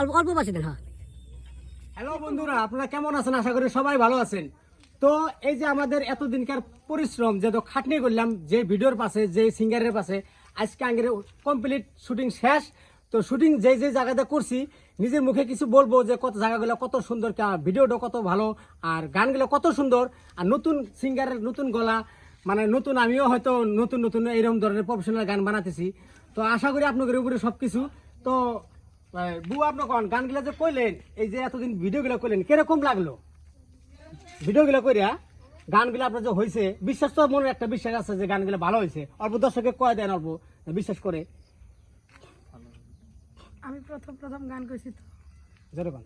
অল্প অল্প বাঁচে দেন হ্যাঁ। হ্যালো বন্ধুরা, আপনারা কেমন আছেন? আশা করি সবাই ভালো আছেন। তো এই যে আমাদের এতদিনকার পরিশ্রম যে তো খাটনি করলাম, যে ভিডিওর পাশে, যে সিঙ্গারের পাশে, আজকে আগের কমপ্লিট শুটিং শেষ। তো শুটিং যে যে জায়গাতে করছি, নিজের মুখে কিছু বলব যে কত জায়গাগুলো কত সুন্দর ভিডিওটা কত ভালো, আর গানগুলো কত সুন্দর, আর নতুন সিঙ্গারের নতুন গলা মানে নতুন আমিও হয়তো নতুন নতুন এইরকম ধরনের প্রফেশনাল গান বানাতেছি। তো আশা করি আপনাদের উপরে সব কিছু তো বউ আপনার কন গানগুলো যে কইলেন এই যে এতদিন ভিডিওগুলো কইলেন কীরকম লাগল? ভিডিওগুলো কইরা গানগুলো আপনার যে হয়েছে বিশ্বাস তো মনে একটা বিশ্বাস আছে যে গানগুলো ভালো হয়েছে অল্প দর্শকে কয় দেন অল্প বিশ্বাস করে। আমি প্রথম প্রথম গান করছি তো। যেরকম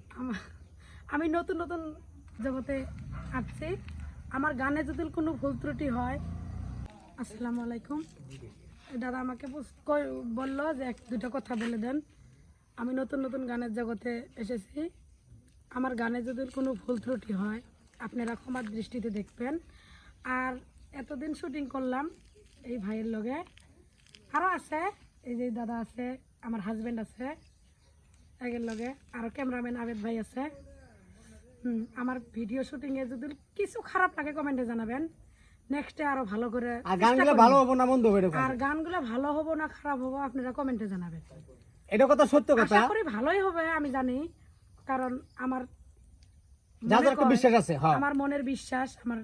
আমি নতুন নতুন জগতে আসছি। আমার গানে যদি কোনো ভুল ত্রুটি হয় আসসালামু আলাইকুম। দাদা আমাকে বলল যে এক দুটো কথা বলে দেন। আমি নতুন নতুন গানের জগতে এসেছি। আমার গানে যদি কোনো ভুল ত্রুটি হয় আপনারা ক্ষমার দৃষ্টিতে দেখবেন। আর এতদিন শুটিং করলাম এই ভাইয়ের লগে। আরও আছে এই যে দাদা আছে আমার হাজব্যান্ড আছে একের লগে। আর ক্যামেরাম্যান আবেদ ভাই আছে। হুম, আমার ভিডিও শুটিং এ যদি কিছু খারাপ লাগে কমেন্টে জানাবেন। নেক্সটে আরও ভালো করে আর গানগুলো ভালো হব না মন্দ হবে আর গানগুলো ভালো হব না খারাপ হব আপনারা কমেন্টে জানাবেন। এটা কথা সত্য কথা। আশা করি ভালোই হবে আমি জানি। কারণ আমার যাদের একটা বিশ্বাস আছে হ্যাঁ। আমার মনের বিশ্বাস আমার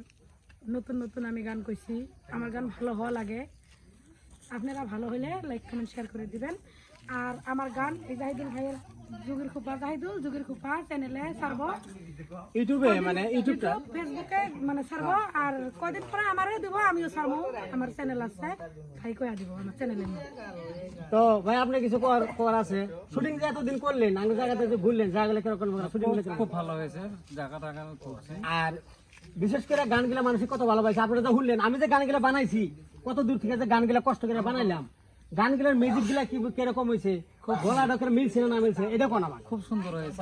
নতুন নতুন আমি গান কইছি। আমার গান ভালো হওয়া লাগে। আপনারা ভালো হলে লাইক কমেন্ট শেয়ার করে দিবেন। আর আমার গান এই জাহিদুল ভাইয়ের যুগের খুপা। জাহিদুল যুগের খুপা চ্যানেলে ছাড়ব। ইউটিউবে মানে ইউটিউবটা? ফেসবুকে মানে ছাড়ব। আর কয়দিন পরে আমারও দিব আমিও ছাড়বো। আমার চ্যানেল আছে। ভাই কয়া দিব আমার চ্যানেলের নাম তো ভাই আপনি কিছু কর কর আছে। শুটিং যে এতদিন করলেন আগে জায়গাতে যে ঘুরলেন জায়গাগুলো কীরকম শুটিং খুব ভালো হয়েছে। জায়গা টাকা আর বিশেষ করে গানগুলা মানুষ কত ভালোবাসে। আপনারা তো শুনলেন আমি যে গানগুলা বানাইছি কত দূর থেকে যে গানগুলা কষ্ট করে বানাইলাম। গানগুলোর মিউজিকগুলা কি কীরকম হয়েছে? গলা ডকের মিলছে না না মিলছে এটা কোন আমার খুব সুন্দর হয়েছে।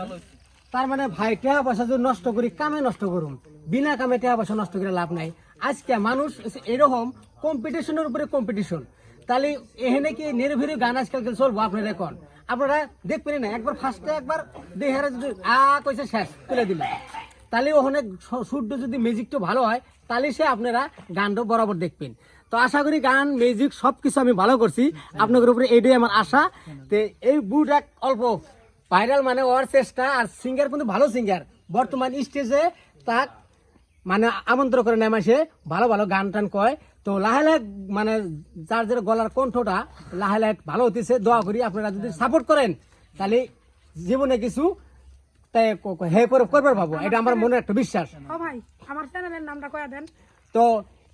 তার মানে ভাই টাকা পয়সা যদি নষ্ট করি কামে নষ্ট করুন বিনা কামে টাকা পয়সা নষ্ট করে লাভ নাই। আজকে মানুষ এরকম কম্পিটিশনের উপরে কম্পিটিশন তাহলে এখানে কি নির্ভীর গান আজকালকে চলবো? আপনারা এখন আপনারা দেখবেন না একবার ফার্স্টে একবার দেহারে যদি আ কইছে শেষ তুলে দিলেন তাহলে ওখানে সূর্য যদি মিউজিকটা ভালো হয় তাহলে সে আপনারা গানটা বরাবর দেখবেন। তো আশা করি গান মিউজিক সব কিছু আমি ভালো করছি। আপনাদের উপরে এইটাই আমার আশা। তো এই বুট এক অল্প ভাইরাল মানে ওর চেষ্টা আর সিঙ্গার কিন্তু ভালো সিঙ্গার বর্তমান স্টেজে তাক মানে আমন্ত্রণ করে নেয় মাসে ভালো ভালো গান টান কয়। তো লাহে লাহে মানে যার যার গলার কণ্ঠটা লাহে লাহে ভালো হতেছে দোয়া করি আপনারা যদি সাপোর্ট করেন তাহলে জীবনে কিছু তাই হে করে করবার ভাবো। এটা আমার মনে একটা বিশ্বাস। ভাই আমার চ্যানেলের নামটা কয়া দেন। তো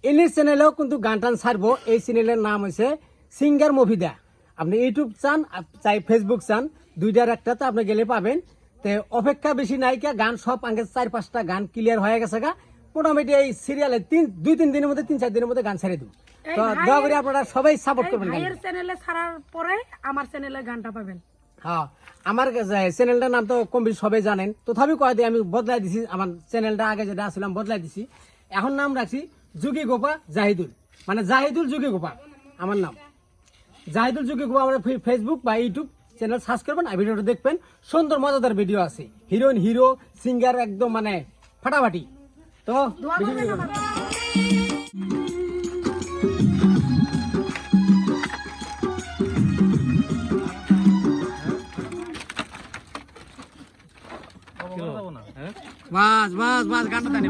ইংলিশ চ্যানেলেও কিন্তু গান টান ছাড়বো। এই চ্যানেলের নাম হচ্ছে সিঙ্গার মুভিদা আপনি ইউটিউব চান চাই ফেসবুক চান দুইটার একটাতে আপনি গেলে পাবেন। তো অপেক্ষা বেশি নাই কে গান সব আগে চার পাঁচটা গান ক্লিয়ার হয়ে গেছে গা। মোটামুটি এই সিরিয়ালে তিন দুই তিন দিনের মধ্যে তিন চার দিনের মধ্যে গান ছেড়ে দেবো। তো দয়া করে আপনারা সবাই সাপোর্ট করবেন। ভাইয়ের চ্যানেলে ছাড়ার পরে আমার চ্যানেলে গানটা পাবেন। হ্যাঁ আমার চ্যানেলটার নাম তো কম বেশি সবাই জানেন। তথাপি কয় দিয়ে আমি বদলাই দিছি আমার চ্যানেলটা আগে যেটা আসলাম বদলাই দিছি। এখন নাম রাখছি যুগী গোপা জাহিদুল। মানে জাহিদুল যুগী গোপা আমার নাম। জাহিদুল যুগী গোপা আমার ফেসবুক বা ইউটিউব চ্যানেল সার্চ করবেন আর ভিডিওটা দেখবেন। সুন্দর মজাদার ভিডিও আছে। হিরোইন হিরো সিঙ্গার একদম মানে ফাটাফাটি। তো করবেন বাস বাস বাস গানটা জানি